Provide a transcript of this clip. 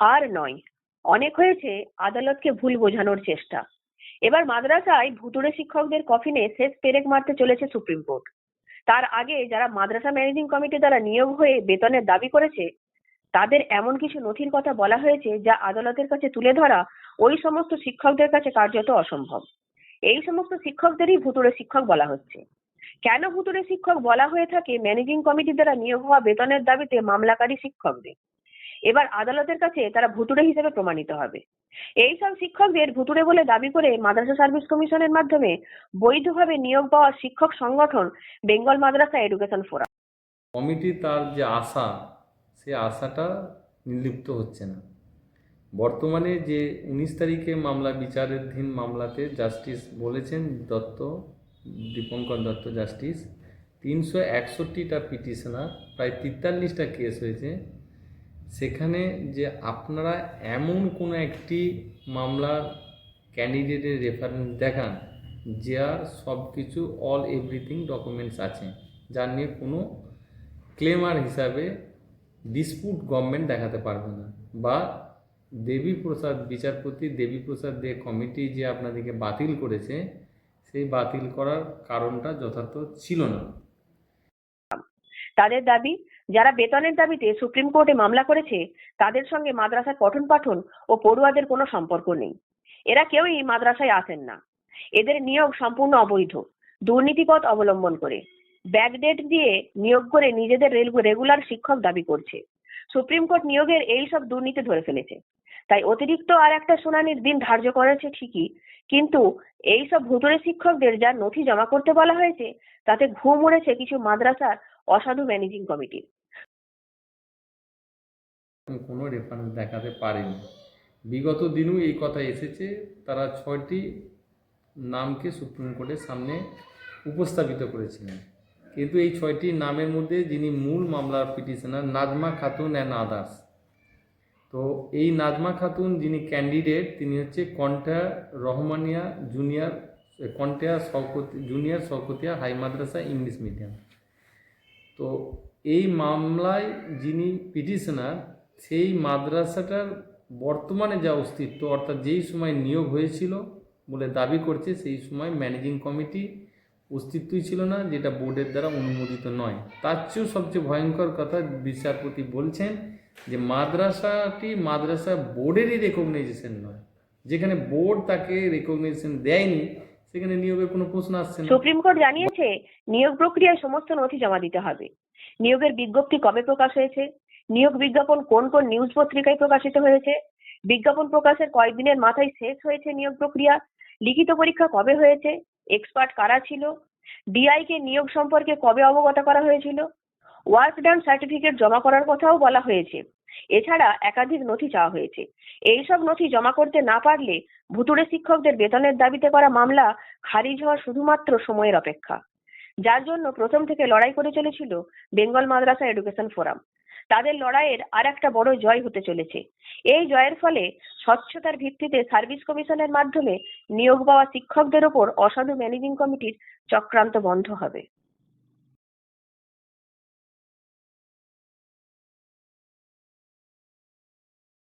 আর নয়। অনেক হয়েছে আদালতকে ভুল বোঝানোর চেষ্টা। এবার মাদ্রাসায় ভুতুড়ে শিক্ষকদের কফিনে শেষ পেরেক মারতে চলেছে সুপ্রিম কোর্ট। তার আগে যারা মাদ্রাসা ম্যানেজিং কমিটি দ্বারা নিয়োগ হয়ে বেতনের দাবি করেছে, তাদের এমন কিছু নথির কথা বলা হয়েছে যা আদালতের কাছে তুলে ধরা ওই সমস্ত শিক্ষকদের কাছে কার্যত অসম্ভব। এই সমস্ত শিক্ষকদেরই ভুতুড়ে শিক্ষক বলা হচ্ছে। কেন ভুতুড়ে শিক্ষক বলা হয়ে থাকে ম্যানেজিং কমিটি দ্বারা নিয়োগ হওয়া বেতনের দাবিতে মামলাকারী শিক্ষকদের? এবার আদালতের কাছে তারা ভুতুড়ে হিসেবে প্রমাণিত হবে। এই সব শিক্ষকদের ভুতুড়ে বলে দাবি করে মাদ্রাসা সার্ভিস কমিশনের মাধ্যমে বৈধভাবে নিয়োগ পাওয়া শিক্ষক সংগঠন Bengal Madrasah education forum. Committee তার যে আশা, সে আশাটা নির্লিপ্ত হচ্ছে না। বর্তমানে যে উনিশ তারিখে মামলা, বিচারাধীন মামলাতে জাস্টিস বলেছেন দত্ত, দীপঙ্কর দত্ত জাস্টিস, তিনশো একষট্টিটা পিটিশনার, প্রায় তেতাল্লিশটা কেস হয়েছে। সেখানে যে আপনারা এমন কোনো একটি মামলার ক্যান্ডিডেটের রেফারেন্স দেখান, যার সব কিছু অল এভরিথিং ডকুমেন্টস আছে, যার নিয়ে কোনো ক্লেমার হিসাবে ডিসপুট গভর্নমেন্ট দেখাতে পারবে না। বা দেবীপ্রসাদ বিচারপতি দেবীপ্রসাদ দে কমিটি যে আপনাদেরকে বাতিল করেছে, সেই বাতিল করার কারণটা যথার্থ ছিল না। তাদের দাবি যারা বেতনের দাবিতে সুপ্রিম কোর্টে মামলা করেছে, তাদের সঙ্গে মাদ্রাসার পঠন পাঠন ও পড়ুয়াদের কোনো সম্পর্ক নেই। এরা কেউই মাদ্রাসায় আসেন না। এদের নিয়োগ সম্পূর্ণ অবৈধ, দুর্নীতিপথ অবলম্বন করে। ব্যাকডেট দিয়ে নিয়োগ করে নিজেদের রেগুলার শিক্ষক দাবি করছে। সুপ্রিম কোর্ট নিয়োগের এই সব দুর্নীতি ধরে ফেলেছে। তাই অতিরিক্ত আর একটা শুনানির দিন ধার্য করেছে ঠিকই, কিন্তু এই সব ভুতুরে শিক্ষকদের যা নথি জমা করতে বলা হয়েছে, তাতে ঘুম উড়েছে কিছু মাদ্রাসার অসাধু ম্যানেজিং কমিটির। কোনো রেফারেন্স দেখাতে পারেনি। বিগত দিনেও এই কথা এসেছে, তারা ছয়টি নামকে সুপ্রিম কোর্টের সামনে উপস্থাপিত করেছিলেন। কিন্তু এই ছয়টি নামের মধ্যে যিনি মূল মামলার petitioner Najma Khatun and others তো এই নাজমা খাতুন যিনি ক্যান্ডিডেট তিনি হচ্ছে কন্ঠা রহমানিয়া জুনিয়র কন্টিয়া শওকতি junior Shaukatia high Madrasah English medium তো এই মামলায় যিনি পিটিশনার সেই মাদ্রাসাটার বর্তমানে যা অস্তিত্ব, অর্থাৎ যেই সময় নিয়োগ হয়েছিল বলে দাবি করছে, সেই সময় ম্যানেজিং কমিটি অস্তিত্বই ছিল না, যেটা বোর্ডের দ্বারা অনুমোদিত নয়। তার চেয়েও সবচেয়ে ভয়ঙ্কর কথা বিচারপতি বলছেন যে, মাদ্রাসাটি মাদ্রাসা বোর্ডেরই রেকগনাইজেশন নয়। যেখানে বোর্ড তাকে রেকগনাইজেশন দেয়নি, সেখানে নিয়োগের কোনো প্রশ্ন আসছে না। সুপ্রিম কোর্ট জানিয়েছে, নিয়োগ প্রক্রিয়ায় সমস্ত নথি জমা দিতে হবে। নিয়োগের বিজ্ঞপ্তি কবে প্রকাশ হয়েছে? নিয়োগ বিজ্ঞাপন কোন কোন নিউজ পত্রিকায় প্রকাশিত হয়েছে? বিজ্ঞাপন প্রকাশের কয়েকদিনের মাথায় শেষ হয়েছে নিয়োগ প্রক্রিয়া। লিখিত পরীক্ষা কবে হয়েছে? এক্সপার্ট কারা ছিল? ডিআই কে নিয়োগ সম্পর্কে কবে অবগত করা হয়েছিল? ওয়ার্ক ডান সার্টিফিকেট জমা করার কথাও বলা হয়েছে। এছাড়া একাধিক নথি চাওয়া হয়েছে। এইসব নথি জমা করতে না পারলে ভুতুড়ে শিক্ষকদের বেতনের দাবিতে করা মামলা খারিজ হওয়া শুধুমাত্র সময়ের অপেক্ষা। যার জন্য প্রথম থেকে লড়াই করে চলেছিল বেঙ্গল মাদ্রাসা এডুকেশন ফোরাম। তাদের লড়াইয়ের আর একটা বড় জয় হতে চলেছে। এই জয়ের ফলে স্বচ্ছতার ভিত্তিতে সার্ভিস কমিশনের মাধ্যমে নিয়োগ পাওয়া শিক্ষকদের ওপর অসাধু ম্যানেজিং কমিটির চক্রান্ত বন্ধ হবে।